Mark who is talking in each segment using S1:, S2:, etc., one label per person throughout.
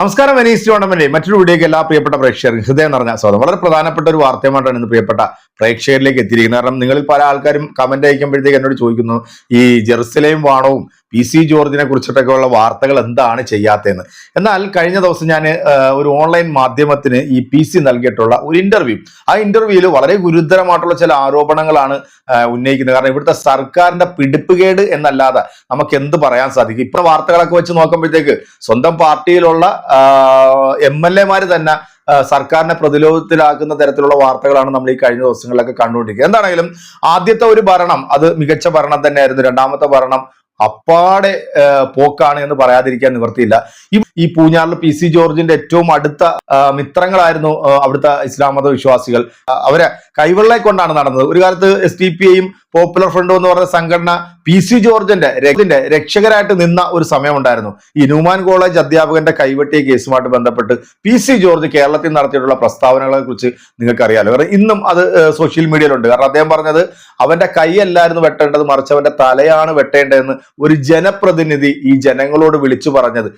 S1: നമസ്കാരം Venice tournament മറ്റൊരു വീഡിയോക്ക് എല്ലാ പ്രിയപ്പെട്ട പ്രേക്ഷകർക്കും ഹൃദയം നിറഞ്ഞ സ്വാഗതം. വളരെ പ്രധാനപ്പെട്ട ഒരു വാർത്തയുമായിട്ടാണ് ഇന്ന് പ്രിയപ്പെട്ട പ്രേക്ഷകരിലേക്ക് എത്തിയിരിക്കുന്നത്. കാരണം നിങ്ങളിൽ പല ആൾക്കാരും കമന്റ് അയക്കുമ്പോഴത്തേക്ക് എന്നോട് ചോദിക്കുന്നു ഈ ജെറുസലേം വാണവും പി സി ജോർജിനെ കുറിച്ചിട്ടൊക്കെയുള്ള വാർത്തകൾ എന്താണ് ചെയ്യാത്തതെന്ന്. എന്നാൽ കഴിഞ്ഞ ദിവസം ഞാൻ ഒരു ഓൺലൈൻ മാധ്യമത്തിന് ഈ പി സി നൽകിയിട്ടുള്ള ഒരു ഇന്റർവ്യൂ ആ ഇന്റർവ്യൂവിൽ വളരെ ഗുരുതരമായിട്ടുള്ള ചില ആരോപണങ്ങളാണ് ഉന്നയിക്കുന്നത്. കാരണം ഇവിടുത്തെ സർക്കാരിന്റെ പിടിപ്പുകേട് എന്നല്ലാതെ നമുക്ക് എന്ത് പറയാൻ സാധിക്കും? ഇപ്പൊ വാർത്തകളൊക്കെ വെച്ച് നോക്കുമ്പോഴത്തേക്ക് സ്വന്തം പാർട്ടിയിലുള്ള എം എൽ തന്നെ സർക്കാരിനെ പ്രതിരോധത്തിലാക്കുന്ന തരത്തിലുള്ള വാർത്തകളാണ് നമ്മൾ ഈ കഴിഞ്ഞ ദിവസങ്ങളിലൊക്കെ കണ്ടുകൊണ്ടിരിക്കുന്നത്. എന്താണെങ്കിലും ആദ്യത്തെ ഒരു ഭരണം അത് മികച്ച ഭരണം തന്നെയായിരുന്നു. രണ്ടാമത്തെ ഭരണം അപ്പാടെ പോക്കാണ് എന്ന് പറയാതിരിക്കാൻ നിവർത്തിയില്ല. ഈ പൂഞ്ഞാറിൽ പി സി ജോർജിന്റെ ഏറ്റവും അടുത്ത മിത്രങ്ങളായിരുന്നു അവിടുത്തെ ഇസ്ലാം മത വിശ്വാസികൾ. അവരെ കൈവെള്ളെ കൊണ്ടാണ് നടന്നത്. ഒരു കാലത്ത് എസ് ഡി പി ഐയും പോപ്പുലർ ഫ്രണ്ടും എന്ന് പറഞ്ഞ സംഘടന പി സി ജോർജിന്റെ രക്ഷകരായിട്ട് നിന്ന ഒരു സമയമുണ്ടായിരുന്നു. ഈ ന്യൂമാൻ കോളേജ് അധ്യാപകന്റെ കൈവെട്ടിയ കേസുമായിട്ട് ബന്ധപ്പെട്ട് പി സി ജോർജ് കേരളത്തിൽ നടത്തിയിട്ടുള്ള പ്രസ്താവനകളെ കുറിച്ച് നിങ്ങൾക്ക് അറിയാലോ കാരണം ഇന്നും അത് സോഷ്യൽ മീഡിയയിലുണ്ട്. കാരണം അദ്ദേഹം പറഞ്ഞത് അവന്റെ കൈയല്ലായിരുന്നു വെട്ടേണ്ടത് മറിച്ച് അവന്റെ തലയാണ് വെട്ടേണ്ടതെന്ന് ഒരു ജനപ്രതിനിധി ഈ ജനങ്ങളോട് വിളിച്ചു പറഞ്ഞത്.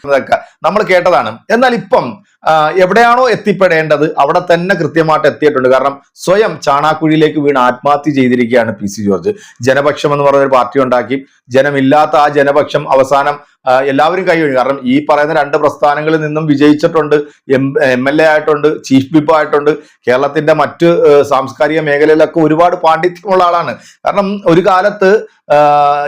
S1: നമ്മൾ കേട്ടതാണ്. എന്നാൽ ഇപ്പം എവിടെയാണോ എത്തിപ്പെടേണ്ടത് അവിടെ തന്നെ കൃത്യമായിട്ട് എത്തിയിട്ടുണ്ട്. കാരണം സ്വയം ചാണാക്കുഴിയിലേക്ക് വീണ് ആത്മഹത്യ ചെയ്തിരിക്കുകയാണ് പി സി ജോർജ്. ജനപക്ഷം എന്ന് പറഞ്ഞൊരു പാർട്ടി ഉണ്ടാക്കി. ജനമില്ലാത്ത ആ ജനപക്ഷം അവസാനം എല്ലാവരും കൈയൊഴി കാരണം ഈ പറയുന്ന രണ്ട് പ്രസ്ഥാനങ്ങളിൽ നിന്നും വിജയിച്ചിട്ടുണ്ട് എം എം എൽ എ ആയിട്ടുണ്ട് ചീഫ് വിപ്പ് ആയിട്ടുണ്ട്. കേരളത്തിന്റെ മറ്റ് സാംസ്കാരിക മേഖലയിലൊക്കെ ഒരുപാട് പാണ്ഡിത്യമുള്ള ആളാണ്. കാരണം ഒരു കാലത്ത്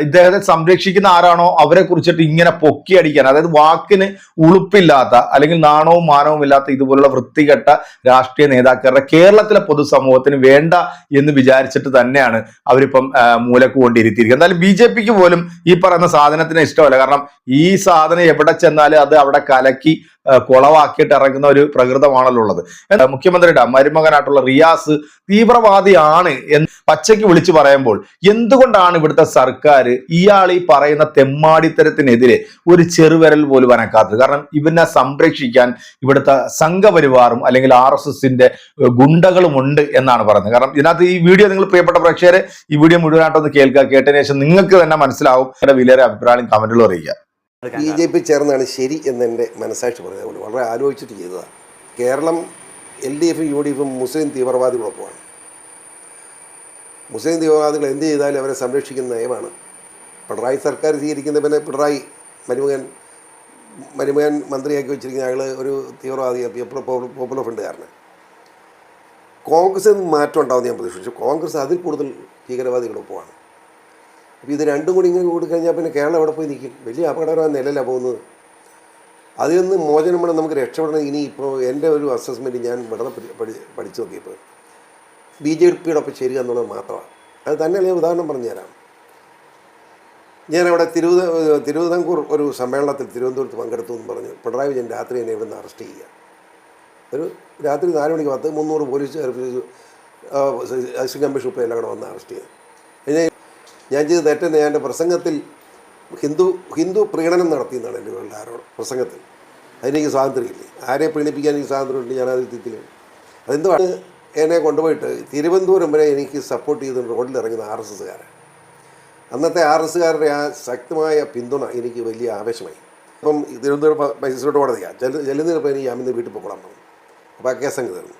S1: ഇദ്ദേഹത്തെ സംരക്ഷിക്കുന്ന ആരാണോ അവരെ കുറിച്ചിട്ട് ഇങ്ങനെ പൊക്കിയടിക്കാൻ അതായത് വാക്കിന് ഉളുപ്പില്ലാത്ത അല്ലെങ്കിൽ നാണവും മാനവും ഇല്ലാത്ത ഇതുപോലുള്ള വൃത്തികെട്ട രാഷ്ട്രീയ നേതാക്കളുടെ കേരളത്തിലെ പൊതുസമൂഹത്തിന് വേണ്ട എന്ന് വിചാരിച്ചിട്ട് തന്നെയാണ് അവരിപ്പം മൂലക്ക് കൊണ്ടിരുത്തിയിരിക്കുന്നത്. എന്നാലും ബി പോലും ഈ പറയുന്ന സാധനത്തിന് ഇഷ്ടമല്ല. കാരണം ഈ സാധനം എവിടെ ചെന്നാലും അത് അവിടെ കലക്കി കുളവാക്കിയിട്ട് ഇറങ്ങുന്ന ഒരു പ്രകൃതമാണല്ലോ ഉള്ളത്. മുഖ്യമന്ത്രിയുടെ മരുമകനായിട്ടുള്ള റിയാസ് തീവ്രവാദിയാണ് എന്ന് പച്ചയ്ക്ക് വിളിച്ചു പറയുമ്പോൾ എന്തുകൊണ്ടാണ് ഇവിടുത്തെ സർക്കാർ ഇയാൾ ഈ പറയുന്ന തെമ്മാടിത്തരത്തിനെതിരെ ഒരു ചെറുവിരൽ പോലും അനക്കാത്തത്? കാരണം ഇവനെ സംരക്ഷിക്കാൻ ഇവിടുത്തെ സംഘപരിവാറും അല്ലെങ്കിൽ ആർ എസ് എസിന്റെ ഗുണ്ടകളും ഉണ്ട് എന്നാണ് പറയുന്നത്. കാരണം ഇതിനകത്ത് ഈ വീഡിയോ നിങ്ങൾ പ്രിയപ്പെട്ട പ്രേക്ഷകരെ ഈ വീഡിയോ മുഴുവനായിട്ടൊന്ന് കേൾക്കുക കേട്ടതിന് ശേഷം നിങ്ങൾക്ക് തന്നെ മനസ്സിലാവും. എന്റെ വിലയേറെ അഭിപ്രായം കമന്റിൽ അറിയിക്കുക.
S2: ബി ജെ പി ചേർന്നാണ് ശരി എന്ന് എന്റെ മനസ്സാക്ഷി പറഞ്ഞത്. വളരെ ആലോചിച്ചിട്ട് ചെയ്തതാണ്. കേരളം എൽ ഡി എഫും യു ഡി എഫും മുസ്ലിം തീവ്രവാദികളൊപ്പമാണ് മുസ്ലിം തീവ്രവാദികൾ എന്ത് ചെയ്താലും അവരെ സംരക്ഷിക്കുന്ന നയമാണ്. പിണറായി സർക്കാർ സ്വീകരിക്കുന്ന പിന്നെ പിണറായി മരുമകൻ മരുമകൻ മന്ത്രിയാക്കി വെച്ചിരിക്കുന്ന അയാൾ ഒരു തീവ്രവാദി പോപ്പുലർ ഫ്രണ്ടുകാരന് കോൺഗ്രസ് മാറ്റം ഉണ്ടാവും ഞാൻ പ്രതീക്ഷിച്ചു. കോൺഗ്രസ് അതിൽ കൂടുതൽ ഭീകരവാദികളൊപ്പമാണ് അപ്പോൾ ഇത് രണ്ടും കൂടി ഇങ്ങനെ കൂടി കഴിഞ്ഞാൽ പിന്നെ കേരളം എവിടെ പോയി നിൽക്കും? വലിയ അപകടകരമായ നിലയിലാണ് പോകുന്നത്. അതിൽ നിന്ന് മോചനം വേണം നമുക്ക് രക്ഷപ്പെടണം. ഇനി ഇപ്പോൾ എന്റെ ഒരു അസസ്മെന്റ് ഞാൻ വളരെ പഠി- പഠി പഠിച്ചു നോക്കിയപ്പോൾ ബി ജെ പിയോടൊപ്പം ചേരുക എന്നുള്ളത് മാത്രമാണ്. അത് തന്നെ ഞാൻ ഉദാഹരണം പറഞ്ഞുതരാം. ഞാനവിടെ തിരുവിത തിരുവിതാംകൂർ ഒരു സമ്മേളനത്തിൽ തിരുവനന്തപുരത്ത് പങ്കെടുത്തു എന്ന് പറഞ്ഞു. പിണറായി വിജയൻ രാത്രി എന്നെ ഇവിടുന്ന് അറസ്റ്റ് ചെയ്യുക. ഒരു രാത്രി നാല് മണിക്ക് പത്ത് മുന്നൂറ് പോലീസുകാർ അസിസ്റ്റന്റ് കമ്മീഷൻ എല്ലാം കൂടെ വന്ന് അറസ്റ്റ് ചെയ്തു. പിന്നെ ഞാൻ ചെയ്ത തെറ്റെന്ന് ഞാൻ എന്റെ പ്രസംഗത്തിൽ ഹിന്ദു ഹിന്ദു പ്രീണനം നടത്തി എന്നാണ് എന്റെ ആരോട് പ്രസംഗത്തിൽ. അതിനെനിക്ക് സ്വാതന്ത്ര്യമില്ലേ? ആരെ പ്രീണിപ്പിക്കാൻ എനിക്ക് സ്വാതന്ത്ര്യമുണ്ട്? ഞാൻ അതിൽ അതെന്തുവാണ് എന്നെ കൊണ്ടുപോയിട്ട് തിരുവനന്തപുരം വരെ എനിക്ക് സപ്പോർട്ട് ചെയ്ത് റോഡിൽ ഇറങ്ങുന്ന ആർ എസ് എസ്സുകാരൻ അന്നത്തെ ആർ എസ് കാരുടെ ആ ശക്തമായ പിന്തുണ എനിക്ക് വലിയ ആവേശമായി. അപ്പം തിരുവനന്തപുരം മജിസ്ട്രേറ്റ് കോടതിയാണ് ചെല്ലു ചെല്ലുന്നതിന് എനിക്ക് ജാമ്യത്തിന് വീട്ടിൽ പോകണം പറഞ്ഞു. അപ്പോൾ ആ കേസങ്ങ് തീർന്നു.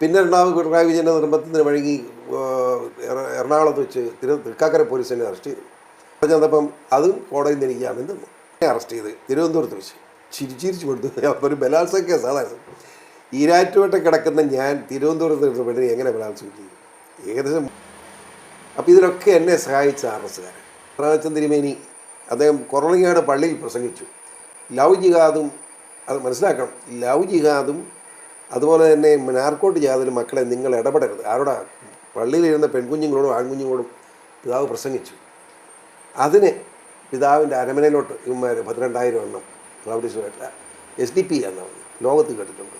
S2: പിന്നെ രണ്ടാമത് പിണറായി വിജയന്റെ നിർബന്ധത്തിന് വഴങ്ങി എറണാകുളത്ത് വെച്ച് തിരു തൃക്കാക്കര പോലീസ് എന്നെ അറസ്റ്റ് ചെയ്തു. അപ്പോൾ ചെന്നപ്പം അതും കോടതിയിൽ നിന്ന് എനിക്ക് ജാമ്യം തന്നു. അറസ്റ്റ് ചെയ്ത് തിരുവനന്തപുരത്ത് വെച്ച് ചിരിച്ചിരിച്ച് കൊടുത്തു. അപ്പോൾ ഒരു ബലാത്സംഗ കേസാണ് ഈരാറ്റുവട്ടം കിടക്കുന്ന ഞാൻ തിരുവനന്തപുരത്ത് പെണ്ണിനെ എങ്ങനെ ബലാത്സംഗം ചെയ്യും? ഏകദേശം അപ്പോൾ ഇതിലൊക്കെ എന്നെ സഹായിച്ച ആർ എസ്സുകാരൻ പ്രാണച്ചന്ദ് തിരുമേനി അദ്ദേഹം കൊറളിങ്ങാട് പള്ളിയിൽ പ്രസംഗിച്ചു. ലവ് ജിഹാദും അത് മനസ്സിലാക്കണം ലവ് ജിഹാദും അതുപോലെ തന്നെ നാർക്കോട്ട് ജിഹാദിലും മക്കളെ നിങ്ങൾ ഇടപെടരുത്. ആരോടാ? പള്ളിയിലിരുന്ന പെൺകുഞ്ഞുങ്ങളോടും ആൺകുഞ്ഞുങ്ങളോടും പിതാവ് പ്രസംഗിച്ചു. അതിന് പിതാവിന്റെ അരമനയിലോട്ട് ഇവന്മാർ പന്ത്രണ്ടായിരം എണ്ണം ക്ലൗഡീസുമായിട്ട് എസ് ഡി പി എന്നാണ് ലോകത്ത് കേട്ടിട്ടുണ്ട്.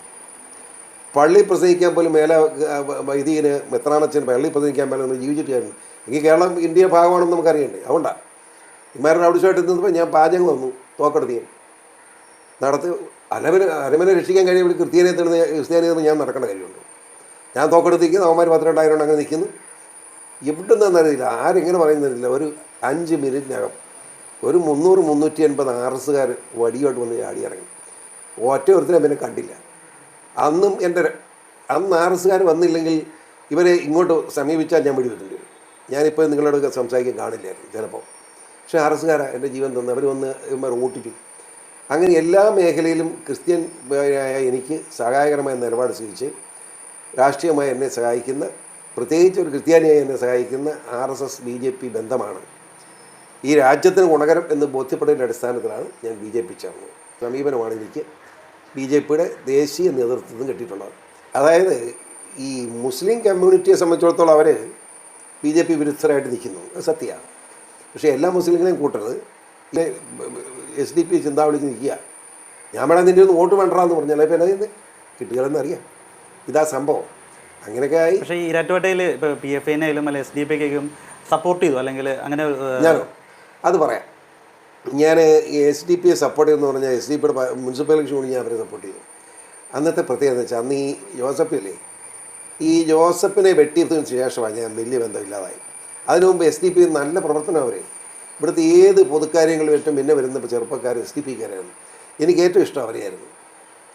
S2: പള്ളി പ്രസംഗിക്കാൻ പോലും മേലെ വൈദികന് മെത്രാണച്ചൻ പള്ളി പ്രസംഗിക്കാൻ പോലും ഒന്ന് എങ്കിൽ കേരളം ഇന്ത്യ ഭാഗമാണെന്ന് നമുക്കറിയണ്ടേ? അതുകൊണ്ടാണ് ഇമാരുടെ അവിടുത്തെ നിന്നപ്പോൾ ഞാൻ പാചകം വന്നു തോക്കെടുത്തി നടത്ത് അരമന അരമനെ രക്ഷിക്കാൻ കഴിയും ക്രിസ്ത്യാനിയെ തീർന്ന് ക്രിസ്ത്യാനിയെ ഞാൻ നടക്കേണ്ട കാര്യമുണ്ട്. ഞാൻ തോക്കെടുത്തിരിക്കുന്നു അവന്മാർ പന്ത്രണ്ടായിരം അങ്ങനെ നിൽക്കുന്നു എവിടെ നിന്നറിയില്ല ആരെങ്ങനെ പറയുന്നില്ല ഒരു അഞ്ച് മിനിറ്റിനകം ഒരു മുന്നൂറ് മുന്നൂറ്റി അൻപത് ആർ എസ്സുകാർ വടിയോട്ട് വന്ന് ചാടി ഇറങ്ങി. ഒറ്റ ഒരുത്തിനെ പിന്നെ കണ്ടില്ല. അന്നും എന്റെ അന്ന് ആർ എസ്സുകാർ വന്നില്ലെങ്കിൽ ഇവരെ ഇങ്ങോട്ട് സമീപിച്ചാൽ ഞാൻ വരും ഞാനിപ്പോൾ നിങ്ങളോട് സംസാരിക്കാൻ കാണില്ലായിരുന്നു ചിലപ്പോൾ. പക്ഷേ ആർ എന്റെ ജീവൻ തന്നു അവർ വന്ന് ഇവന്മാർ ഓട്ടിച്ചു അങ്ങനെ എല്ലാ മേഖലയിലും ക്രിസ്ത്യൻ ആയ എനിക്ക് സഹായകരമായ നിലപാട് സ്വീകരിച്ച് രാഷ്ട്രീയമായി എന്നെ സഹായിക്കുന്ന പ്രത്യേകിച്ച് ഒരു ക്രിസ്ത്യാനിയായി എന്നെ സഹായിക്കുന്ന R S S B J P ബന്ധമാണ്. ഈ രാജ്യത്തിന് ഗുണകരം എന്ന് ബോധ്യപ്പെടുന്നതിന്റെ അടിസ്ഥാനത്തിലാണ് ഞാൻ ബി ജെ പി ചേർന്നത്. സമീപനമാണ് എനിക്ക് ബി ജെ പിയുടെ ദേശീയ നേതൃത്വത്തിൽ കിട്ടിയിട്ടുള്ളത്. അതായത് ഈ മുസ്ലിം കമ്മ്യൂണിറ്റിയെ സംബന്ധിച്ചിടത്തോളം അവർ ബി ജെ പി വിരുദ്ധരായിട്ട് നിൽക്കുന്നു. സത്യമാണ്. പക്ഷേ എല്ലാ മുസ്ലിങ്ങളെയും കൂട്ടരുത്. ഇല്ലേ എസ് ഡി പി ചിന്താവിളിച്ച് നിൽക്കുക. ഞാൻ വേണം നിന്റെ ഒന്ന് വോട്ട് വേണ്ടെന്ന് പറഞ്ഞാൽ ഇപ്പം എന്നാ കിട്ടുകയെന്ന് അറിയാം. ഇതാ സംഭവം. അങ്ങനെയൊക്കെ ആയി.
S3: പക്ഷേ ഈ ഇരാറ്റുപേട്ടയിൽ ഇപ്പോൾ പി എഫ് ഐനായാലും അല്ലെ എസ് ഡി പി ഒക്കെ സപ്പോർട്ട് ചെയ്തു. അല്ലെങ്കിൽ അങ്ങനെ
S2: ഞാനോ? അത് പറയാം. ഞാൻ എസ് ഡി പിയെ സപ്പോർട്ട് ചെയ്യുമെന്ന് പറഞ്ഞാൽ എസ് ഡി പിയുടെ മുനിസിപ്പൽ ഇലക്ഷൻ കൂടി ഞാൻ അവരെ സപ്പോർട്ട് ചെയ്തു അന്നത്തെ പ്രത്യേകത എന്ന് വെച്ചാൽ അന്ന് ഈ ജോസഫില്ലേ ഈ ജോസഫിനെ വെട്ടിയതിന് ശേഷമാണ് ഞാൻ വലിയ ബന്ധമില്ലാതായി അതിനു മുമ്പ് എസ് ഡി പി നല്ല പ്രവർത്തനം അവരെ. ഇവിടുത്തെ ഏത് പൊതുക്കാര്യങ്ങളും ഏറ്റവും പിന്നെ വരുന്ന ചെറുപ്പക്കാർ എസ് ഡി പിക്കാരാണ് എനിക്ക് ഏറ്റവും ഇഷ്ടം അവരെയായിരുന്നു.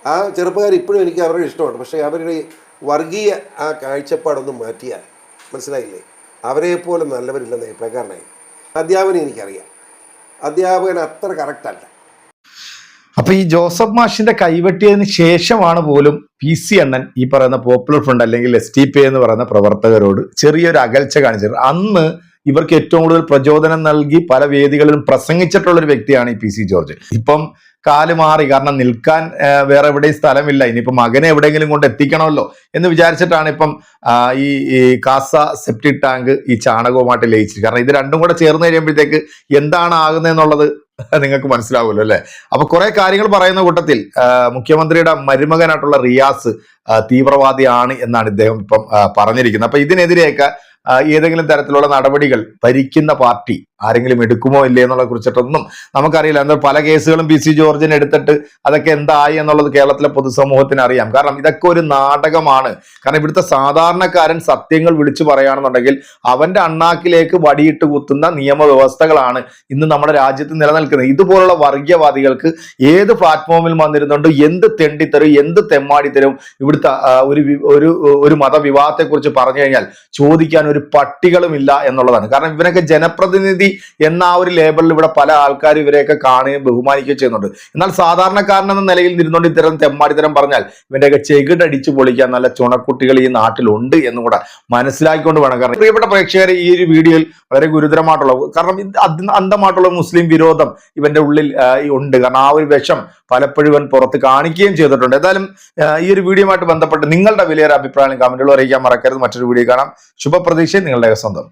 S2: ആ ചെറുപ്പക്കാർ ഇപ്പോഴും എനിക്ക് അവരുടെ ഇഷ്ടമാണ്. പക്ഷേ അവരുടെ വർഗീയ ആ കാഴ്ചപ്പാടൊന്നും മാറ്റിയാൽ മനസ്സിലായില്ലേ? അവരെ പോലെ നല്ലവരില്ലെന്ന് അഭിപ്രായക്കാരനായി അധ്യാപനം എനിക്കറിയാം. അധ്യാപകൻ അത്ര കറക്റ്റല്ല
S1: അപ്പൊ ഈ ജോസഫ് മാഷിന്റെ കൈവെട്ടിയതിന് ശേഷമാണ് പോലും പി സി അണ്ണൻ ഈ പറയുന്ന പോപ്പുലർ ഫ്രണ്ട് അല്ലെങ്കിൽ എസ് ടി പി എന്ന് പറയുന്ന പ്രവർത്തകരോട് ചെറിയൊരു അകൽച്ച കാണിച്ചത്. അന്ന് ഇവർക്ക് ഏറ്റവും കൂടുതൽ പ്രചോദനം നൽകി പല വേദികളിലും പ്രസംഗിച്ചിട്ടുള്ള ഒരു വ്യക്തിയാണ് ഈ പി സി ജോർജ്. ഇപ്പം കാൽ മാറി കാരണം നിൽക്കാൻ വേറെ എവിടെയും സ്ഥലമില്ല. ഇനിയിപ്പം മകനെ എവിടെയെങ്കിലും കൊണ്ട് എത്തിക്കണമല്ലോ എന്ന് വിചാരിച്ചിട്ടാണ് ഇപ്പം ഈ കാസ സെപ്റ്റിക് ടാങ്ക് ഈ ചാണകവുമായിട്ട് ലയിച്ചത് കാരണം ഇത് രണ്ടും കൂടെ ചേർന്ന് കഴിയുമ്പോഴത്തേക്ക് എന്താണ് ആകുന്നതെന്നുള്ളത് നിങ്ങൾക്ക് മനസ്സിലാവുമല്ലോ അല്ലെ? അപ്പൊ കുറെ കാര്യങ്ങൾ പറയുന്ന കൂട്ടത്തിൽ മുഖ്യമന്ത്രിയുടെ മരുമകനായിട്ടുള്ള റിയാസ് തീവ്രവാദിയാണ് എന്നാണ് ഇദ്ദേഹം ഇപ്പം പറഞ്ഞിരിക്കുന്നത്. അപ്പൊ ഇതിനെതിരെയൊക്കെ ഏതെങ്കിലും തരത്തിലുള്ള നടപടികൾ ഭരിക്കുന്ന പാർട്ടി ആരെങ്കിലും എടുക്കുമോ ഇല്ലേ എന്നുള്ള കുറിച്ചിട്ടൊന്നും നമുക്കറിയില്ല. എന്നാൽ പല കേസുകളും പി സി ജോർജിന് എടുത്തിട്ട് അതൊക്കെ എന്തായി എന്നുള്ളത് കേരളത്തിലെ പൊതുസമൂഹത്തിന് അറിയാം കാരണം ഇതൊക്കെ ഒരു നാടകമാണ്. കാരണം ഇവിടുത്തെ സാധാരണക്കാരൻ സത്യങ്ങൾ വിളിച്ചു പറയുകയാണെന്നുണ്ടെങ്കിൽ അവന്റെ അണ്ണാക്കിലേക്ക് വടിയിട്ട് കുത്തുന്ന നിയമവ്യവസ്ഥകളാണ് ഇന്ന് നമ്മുടെ രാജ്യത്ത് നിലനിൽക്കുന്നത്. ഇതുപോലുള്ള വർഗീയവാദികൾക്ക് ഏത് പ്ലാറ്റ്ഫോമിൽ വന്നിരുന്നുണ്ട് എന്ത് തെണ്ടിത്തരും എന്ത് തെമ്മാടിത്തരും ഇവിടുത്തെ ഒരു ഒരു ഒരു മതവിവാഹത്തെക്കുറിച്ച് പറഞ്ഞു കഴിഞ്ഞാൽ ചോദിക്കാൻ ഒരു പട്ടികളുമില്ല എന്നുള്ളതാണ്. കാരണം ഇവനൊക്കെ ജനപ്രതിനിധി എന്ന ആ ഒരു ലേബലിൽ ഇവിടെ പല ആൾക്കാർ ഇവരെയൊക്കെ കാണുകയും ബഹുമാനിക്കുകയും ചെയ്യുന്നുണ്ട്. എന്നാൽ സാധാരണക്കാരൻ എന്ന നിലയിൽ നിന്നുകൊണ്ട് ഇത്തരം തെമ്മാടിത്തരം പറഞ്ഞാൽ ഇവന്റെയൊക്കെ ചെകിടടിച്ച് പൊളിക്കാൻ നല്ല ചുണക്കുട്ടികൾ ഈ നാട്ടിലുണ്ട് എന്നും കൂടെ മനസ്സിലാക്കിക്കൊണ്ട് വേണം. കാരണം പ്രിയപ്പെട്ട പ്രേക്ഷകരെ ഈ ഒരു വീഡിയോയിൽ വളരെ ഗുരുതരമായിട്ടുള്ള കാരണം അന്ധമായിട്ടുള്ള മുസ്ലിം വിരോധം ഇവന്റെ ഉള്ളിൽ ഉണ്ട്. കാരണം ആ ഒരു വിഷം പലപ്പോഴും ഇവൻ പുറത്ത് കാണിക്കുകയും ചെയ്തിട്ടുണ്ട്. ഏതായാലും ഈ ഒരു വീഡിയോയുമായിട്ട് ബന്ധപ്പെട്ട് നിങ്ങളുടെ വിലയേറെ അഭിപ്രായം കമന്റുകൾ അറിയിക്കാൻ മറക്കരുത്. മറ്റൊരു വീഡിയോ കാണാം. ശുഭപ്രതീക്ഷ നിങ്ങളുടെ സ്വന്തം.